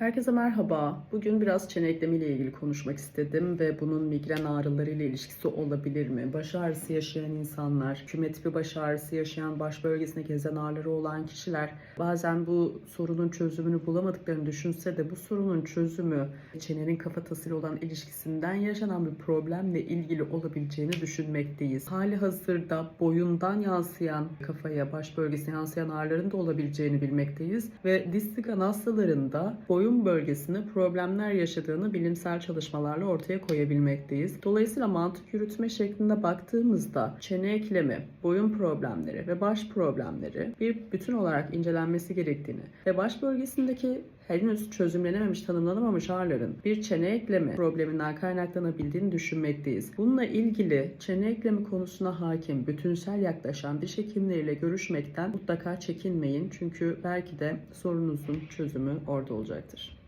Herkese merhaba. Bugün biraz çene eklemi ilgili konuşmak istedim ve bunun migren ağrıları ile ilişkisi olabilir mi? Baş ağrısı yaşayan insanlar, küme tipi baş ağrısı yaşayan, baş bölgesinde gezen ağrıları olan kişiler bazen bu sorunun çözümünü bulamadıklarını düşünse de bu sorunun çözümü çenenin kafatasıyla olan ilişkisinden yaşanan bir problemle ilgili olabileceğini düşünmekteyiz. Hali hazırda boyundan yansıyan kafaya, baş bölgesine yansıyan ağrıların da olabileceğini bilmekteyiz ve distikan hastalarında boyun bölgesinde problemler yaşadığını bilimsel çalışmalarla ortaya koyabilmekteyiz. Dolayısıyla mantık yürütme şeklinde baktığımızda çene eklemi, boyun problemleri ve baş problemleri bir bütün olarak incelenmesi gerektiğini ve baş bölgesindeki henüz çözümlenememiş, tanımlanamamış ağrıların bir çene eklemi probleminden kaynaklanabildiğini düşünmekteyiz. Bununla ilgili çene eklemi konusuna hakim, bütünsel yaklaşan diş hekimleriyle görüşmekten mutlaka çekinmeyin. Çünkü belki de sorununuzun çözümü orada olacaktır.